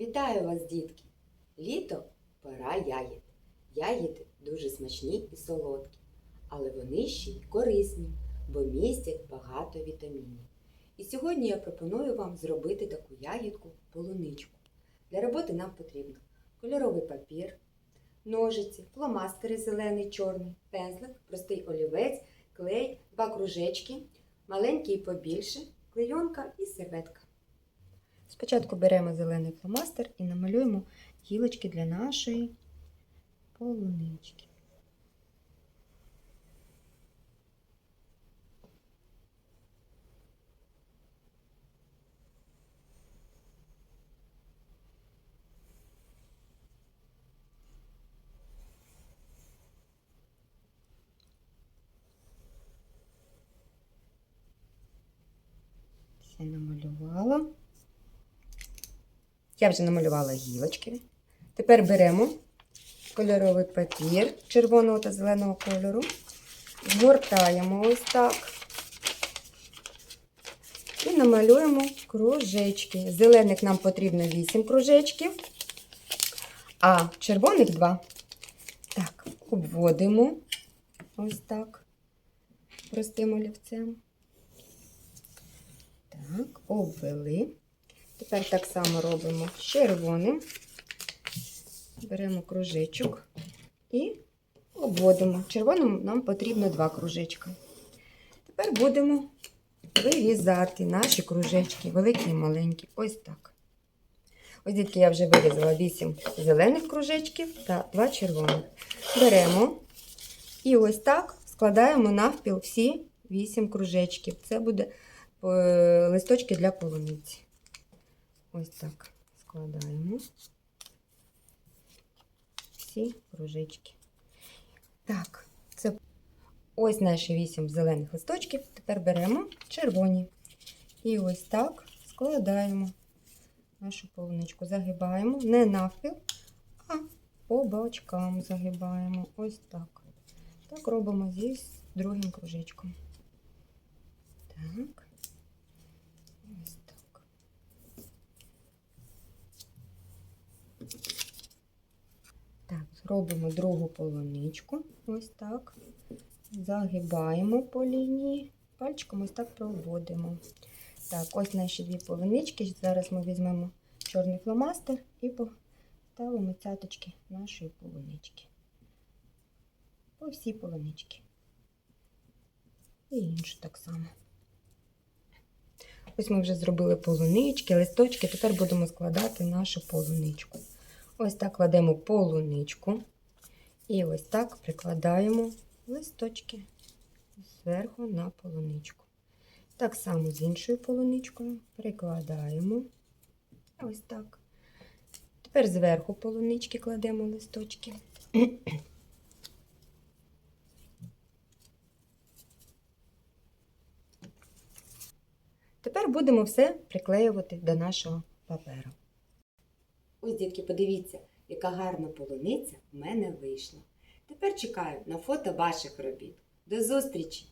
Вітаю вас, дітки! Літо пора ягід. Ягіди дуже смачні і солодкі, але вони ще й корисні, бо містять багато вітамінів. І сьогодні я пропоную вам зробити таку ягідку полуничку. Для роботи нам потрібно кольоровий папір, ножиці, фломастери зелений, чорний, пензлик, простий олівець, клей, два кружечки, маленький і побільше, клейонка і серветка. Спочатку беремо зелений фломастер і намалюємо гілочки для нашої полунички. Намалювала. Я вже намалювала гілочки. Тепер беремо кольоровий папір червоного та зеленого кольору, згортаємо ось так і намалюємо кружечки. Зелених нам потрібно 8 кружечків, а червоних 2. Так, обводимо ось так простим олівцем. Так, обвели. Тепер так само робимо червоним. Беремо кружечок і обводимо. Червоним нам потрібно два кружечка. Тепер будемо вирізати наші кружечки, великі і маленькі. Ось так. Ось дітки я вже вирізала 8 зелених кружечків та 2 червоних. Беремо і ось так складаємо навпіл всі 8 кружечків. Це буде е, листочки для полуниці. Ось так складаємо всі кружечки. Так, це ось наші вісім зелених листочків. Тепер беремо червоні. І ось так складаємо нашу полуничку. Загибаємо не навпіл, а по бочкам загибаємо. Ось так. Так робимо зі другим кружечком. Так. Так, зробимо другу полуничку. Ось так. Загибаємо по лінії, пальчиком ось так проводимо. Так, ось наші дві полунички. Зараз ми візьмемо чорний фломастер і поставимо цяточки нашої полунички. По всій полунички. І іншу так само. Ось ми вже зробили полунички, листочки. Тепер будемо складати нашу полуничку. Ось так кладемо полуничку. І ось так прикладаємо листочки зверху на полуничку. Так само з іншою полуничкою прикладаємо. Ось так. Тепер зверху полунички кладемо листочки. Тепер будемо все приклеювати до нашого паперу. Ось, дітки, подивіться, яка гарна полуниця в мене вийшла. Тепер чекаю на фото ваших робіт. До зустрічі!